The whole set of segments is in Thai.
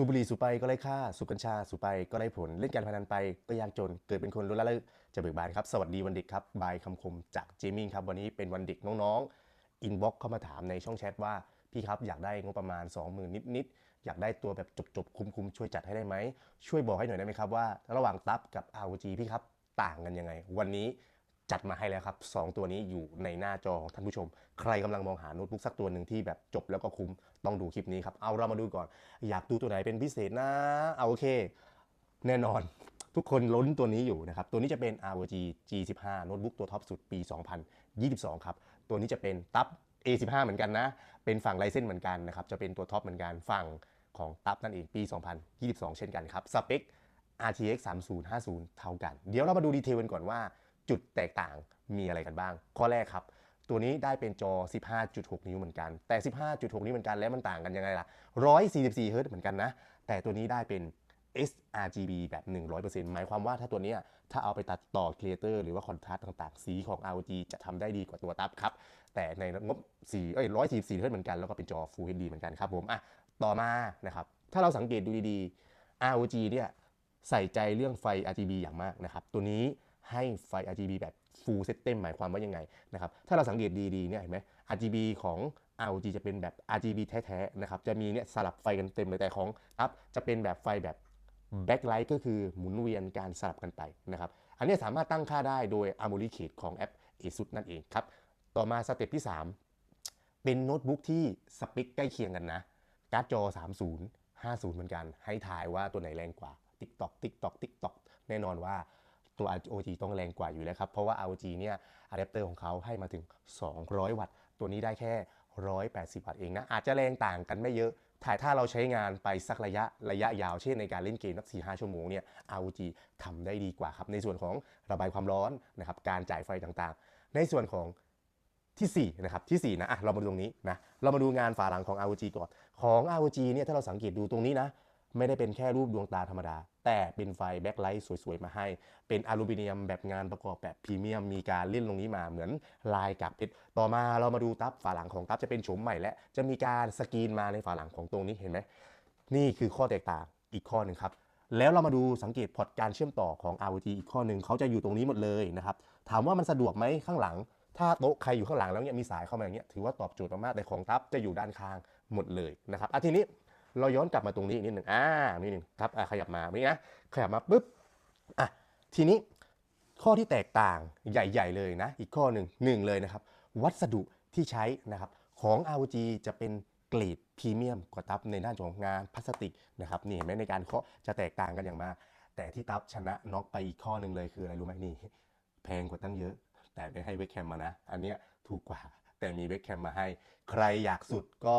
สูบบุหรี่สูบไปก็ไร้ค่า สูบกัญชาสูบไปก็ไร้ผล เล่นการพนันไปก็ยากจน เกิดเป็นคนรู้ละเลิกจะเบิกบานครับ สวัสดีวันเด็กครับ บายคำคมจากเจมิ่งครับ วันนี้เป็นวันเด็กน้องๆ อินบ็อกเข้ามาถามในช่องแชทว่า พี่ครับอยากได้งบประมาณ 20,000 นิดๆ อยากได้ตัวแบบจบๆ คุ้มๆ ช่วยจัดให้ได้ไหม ช่วยบอกให้หน่อยได้ไหมครับว่า ระหว่างตับกับ ROG พี่ครับต่างกันยังไง วันนี้ จัดมาให้แล้วครับ 2 ตัวนี้อยู่ในหน้าจอของท่านผู้ชม ใครกำลังมองหาโน้ตบุ๊กสักตัวหนึ่งที่แบบจบแล้วก็คุ้มต้องดูคลิปนี้ครับ เอาเรามาดูก่อน อยากดูตัวไหนเป็นพิเศษนะ เอาโอเค แน่นอน ทุกคนล้นตัวนี้อยู่นะครับ ตัวนี้จะเป็น ROG G15 โน้ตบุ๊กตัวท็อปสุดปี 2022 ครับ ตัวนี้จะเป็นตับ A15 เหมือนกันนะ เป็นฝั่งไลเซนเหมือนกันนะครับ จะเป็นตัวท็อปเหมือนกันฝั่งของตับนั่นเองปี 2022 เช่นกันครับสเปค RTX 3050 เท่ากัน เดี๋ยวเรามาดูดีเทลกันก่อนว่า จุดแตกต่างมีอะไรกันบ้าง ข้อแรกครับ ตัวนี้ได้เป็นจอ 15.6 นิ้วเหมือนกัน แต่ 15.6 นิ้วเหมือนกันแล้วมันต่างกันยังไงล่ะ 144เฮิร์ตซ์เหมือนกันนะ แต่ตัวนี้ได้เป็น sRGB แบบ 100%หมายความว่าถ้าตัวนี้ถ้าเอาไปตัดต่อครีเอเตอร์หรือว่าคอนทราสต์ต่างๆ สีของ ROG จะทำได้ดีกว่าตัวตับครับ แต่ในงบ4เอ้ย144เฮิร์ตซ์เหมือนกัน แล้วก็เป็นจอ Full HD เหมือนกันครับผมอะต่อมานะครับ ถ้าเราสังเกตดูดีๆ ROG เนี่ยใส่ใจเรื่องไฟ RGB อย่างมากนะครับ ตัวนี้ ให้ไฟ RGB แบบ full system หมายความว่ายังไงนะครับ ถ้าเราสังเกตดีๆเนี่ยเห็นไหม RGB ของ ROG จะเป็นแบบ RGB แท้ๆนะครับ จะมีเนี่ยสลับไฟกันเต็มเลยแต่ของอัพจะเป็นแบบไฟแบบ backlight ก็คือหมุนเวียนการสลับกันไปนะครับ อันนี้สามารถตั้งค่าได้โดย Armoricade ของแอป ASUS นั่นเองครับ ต่อมาสเต็ปที่ 3 เป็นโน้ตบุ๊กที่สเปคใกล้เคียงกันนะ การ์ดจอ 30 50 เหมือนกัน ให้ถ่ายว่าตัวไหนแรงกว่า TikTok TikTok TikTok แน่นอนว่า ตัว ROG ต้องแรงกว่าอยู่แล้วครับ เพราะว่า ROG เนี่ยอะแดปเตอร์ของเขาให้มาถึง 200 วัตต์ ตัวนี้ได้แค่ 180 วัตต์เองนะ อาจจะแรงต่างกันไม่เยอะถ่ายถ้าเราใช้งานไปสักระยะระยะยาว เช่นในการเล่นเกมสัก4-5ชั่วโมงเนี่ย ROG ทำได้ดีกว่าครับ ในส่วนของระบายความร้อนนะครับการจ่ายไฟต่างๆ ในส่วนของที่4นะครับที่4นะอะเรามาดูตรงนี้นะเรามาดูงานฝาหลังของ ROG ก่อนของ ROG เนี่ยถ้าเราสังเกตดูตรงนี้นะ ไม่ได้เป็นแค่รูปดวงตาธรรมดา แต่เป็นไฟแบ็คไลท์สวยๆ มาให้ เป็นอลูมิเนียมแบบงานประกอบแบบพรีเมียม มีการเล่นตรงนี้มาเหมือนลายกับเพชร ต่อมาเรามาดูตับฝาหลังของตับจะเป็นโฉมใหม่และ จะมีการสกรีนมาในฝาหลังของตรงนี้เห็นไหม นี่คือข้อแตกต่างอีกข้อหนึ่งครับ แล้วเรามาดูสังเกตพอร์ตการเชื่อมต่อของ ROG อีกข้อหนึ่งเขาจะอยู่ตรงนี้หมดเลยนะครับ ถามว่ามันสะดวกไหมข้างหลัง ถ้าโต๊ะใครอยู่ข้างหลังแล้วเนี่ยมีสายเข้ามาอย่างเงี้ยถือว่าตอบโจทย์มากๆแต่ของทับจะอยู่ด้านข้างหมดเลยนะครับอะทีนี้ เราย้อนกลับมาตรงนี้อีกนิดหนึ่งอ่านิดหนึ่งครับอะขยับมานี่นะขยับมาปุ๊บอะทีนี้ข้อที่แตกต่างใหญ่ ๆ เลยนะ อีกข้อหนึ่งหนึ่งเลยนะครับ วัสดุที่ใช้นะครับของ ROG จะเป็นเกรดพรีเมียมกว่าตับในด้านของงานพลาสติกนะครับนี่เห็นไหมในการเคาะจะแตกต่างกันอย่างมากแต่ที่ตับชนะน็อกไปอีกข้อหนึ่งเลยคืออะไรรู้ไหมนี่แพงกว่าตั้งเยอะ แต่ไม่ให้เวกแคมมานะ อันเนี้ยถูกกว่าแต่มีเวกแคมมาให้ ใครอยากสุดก็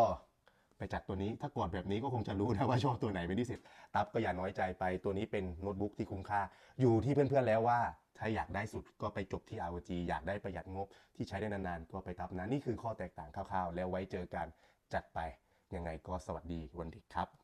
ไปจัดตัวนี้ถ้ากดแบบนี้ก็คงจะรู้นะว่าชอบตัวไหนเป็นที่สุดตับก็อย่าน้อยใจไปตัวนี้เป็นโน้ตบุ๊กที่คุ้มค่า อยู่ที่เพื่อนๆแล้วว่าถ้าอยากได้สุดก็ไปจบที่ ROG อยากได้ประหยัดงบที่ใช้ได้นานๆ ก็ไปตับนะ นี่คือข้อแตกต่างคร่าวๆ แล้วไว้เจอกันจัดไปยังไงก็สวัสดีวันดีครับ